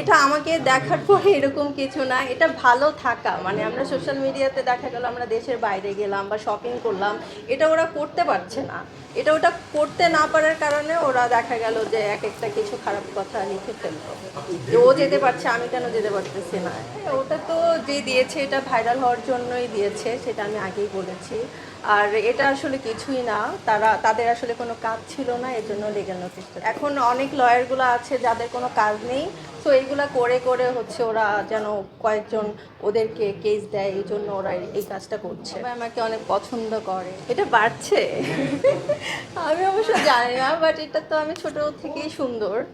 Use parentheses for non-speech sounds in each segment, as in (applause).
এটা আমাকে দেখার পরে এরকম কিছু না এটা ভালো থাকা। মানে আমরা সোশ্যাল মিডিয়াতে দেখা গেল আমরা দেশের বাইরে গেলাম বা শপিং করলাম এটা ওরা করতে পারছে না। এটা ওটা করতে না পারার কারণে ওরা দেখা গেল যে এক একটা কিছু খারাপ কথা লিখে ফেলল। যে ও যেতে পারছে আমি কেন যেতে পারতেছি না? হ্যাঁ, ওটা তো যে দিয়েছে এটা ভাইরাল হওয়ার জন্যই দিয়েছে সেটা আমি আগেই বলেছি। আর এটা আসলে কিছুই না তারা তাদের আসলে কোনো কাজ ছিল না এর জন্য লিগেল এখন অনেক লয়ারগুলো আছে যাদের কোনো কাজ নেই তো এইগুলা করে করে হচ্ছে ওরা যেন কয়েকজন ওদেরকে কেস দেয় এই জন্য ওরা এই- কাজটা করছে। আমাকে অনেক পছন্দ করে। এটা বাড়ছে? (laughs) আমি অবশ্য জানি না বাট এটা তো আমি ছোট থেকেই সুন্দর।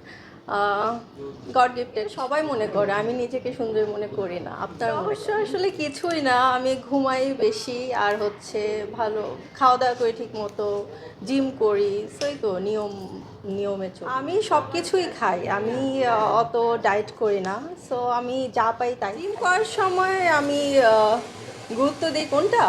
গড গিফটেড সবাই মনে করে আমি নিজেকে সুন্দর মনে করি না। আপনার অবশ্য আসলে কিছুই না আমি ঘুমাই বেশি আর হচ্ছে ভালো খাওয়া দাওয়া করি ঠিক মতো জিম করি সেই তো নিয়ম নিয়মে চলি। আমি সব কিছুই খাই আমি অত ডায়েট করি না সো আমি যা পাই তাই জিম করার সময় আমি গুরুত্ব দিই কোনটা?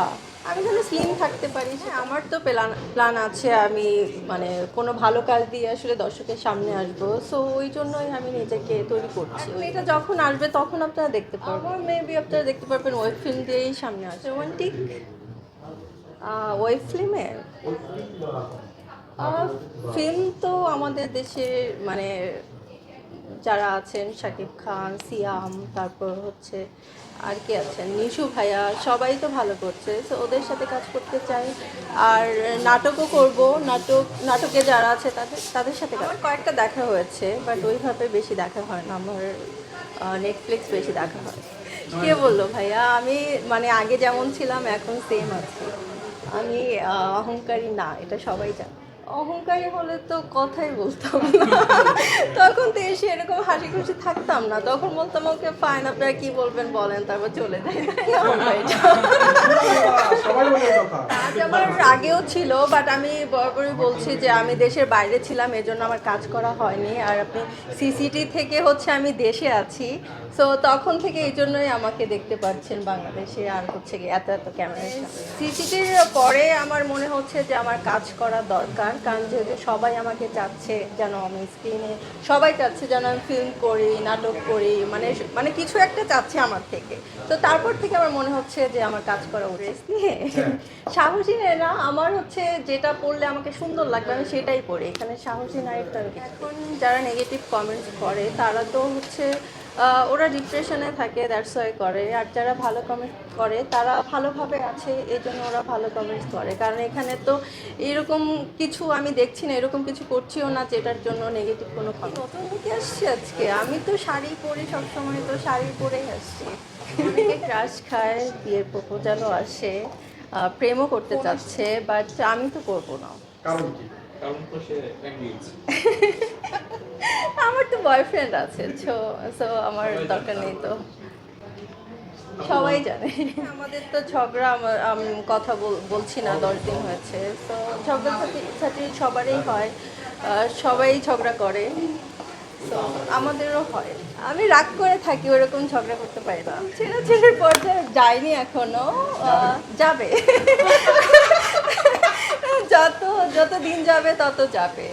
আমি যেন স্লিম থাকতে পারি হ্যাঁ আমার তো প্ল্যান প্ল্যান আছে আমি মানে কোনো ভালো কাজ দিয়ে আসলে দর্শকের সামনে আসব। সো ওই জন্যই আমি নিজেকে তৈরি করছি। এটা যখন আসবে তখন আপনারা দেখতে পারবেন। মেবি আপনারা দেখতে পারবেন ওয়েব ফিল্ম দিয়েই সামনে আসবে। রোমান্টিক ওয়েব ফিল্মে ফিল্ম তো আমাদের দেশে মানে যারা আছেন, শাকিব খান, সিয়াম, তারপর হচ্ছে আর কে আছেন? নিশু ভাইয়া, সবাই তো ভালো করছে। তো ওদের সাথে কাজ করতে চাই। আর নাটকও করব। নাটক, নাটকে যারা আছে, তাদের তাদের সাথে কাজ কয়েকটা দেখা হয়েছে বাট ওইভাবে বেশি দেখা হয় না। আমার নেটফ্লিক্স বেশি দেখা হয়। কে বলল ভাইয়া? আমি মানে আগে যেমন ছিলাম, এখন সেম আছি। আমি অহংকারী না, এটা সবাই জানে। অহংকারী হলে তো কথাই বলতাম না। এসে এরকম হাসি খুশি থাকতাম না। তখন বলতাম ওকে ফাইন আপনারা কি বলবেন বলেন তারপর চলে যাই আমার আগেও ছিল বাট আমি বরাবরই বলছি যে আমি দেশের বাইরে ছিলাম এজন্য আমার কাজ করা হয়নি। আর আপনি সিসিটি থেকে হচ্ছে আমি দেশে আছি। সো তখন থেকে এই জন্যই আমাকে দেখতে পাচ্ছেন বাংলাদেশে আর হচ্ছে কি এত এত ক্যামেরা সিসিটির পরে আমার মনে হচ্ছে যে আমার কাজ করা দরকার কারণ যেহেতু সবাই আমাকে চাচ্ছে যেন আমি স্ক্রিনে সবাই চাচ্ছে যেন আমি ফিল্ম করি নাটক করি মানে মানে কিছু একটা চাচ্ছে আমার থেকে। তো তারপর থেকে আমার মনে হচ্ছে যে আমার কাজ করা উচিত। সাহসী নেয় না আমার হচ্ছে যেটা পড়লে আমাকে সুন্দর লাগবে, আমি সেটাই পড়ি। এখানে সাহসী নায়কটা এখন যারা নেগেটিভ কমেন্টস করে, তারা তো হচ্ছে ওরা ডিপ্রেশনে থাকে দ্যাটস ওয়াই করে। আর যারা ভালো কমেন্ট করে, তারা ভালোভাবে আছে, এই জন্য ওরা ভালো কমেন্টস করে। কারণ এখানে তো এরকম কিছু আমি দেখছি না, এরকম কিছু করছিও না, যেটার জন্য নেগেটিভ কোনো কমেন্ট নতুন আসছি আজকে। আমি তো শাড়ি পরি সবসময়, তো শাড়ি পরেই আসছি। অনেকে ক্রাশ খায়, বিয়ের প্রপোজালও আসে। প্রেমও করতে চাচ্ছে বাট আমি তো করব না। কারণ কি? কারণ তো সে (laughs) আমার তো বয়ফ্রেন্ড আছে সো সো আমার দরকার নেই তো। সবাই জানে। আমাদের তো ঝগড়া আমার আম, কথা বল- বলছি না দশ দিন হয়েছে তো ঝগড়া ঝাঁটি সবারই হয়। সবাই ঝগড়া করে। তো আমাদেরও হয়। আমি রাগ করে থাকি, ওরকম ঝগড়া করতে পারি না। ছেলে ছেলের পর্যায়ে যায়নি এখনও যাবে। যত যত দিন যাবে, তত যাবে।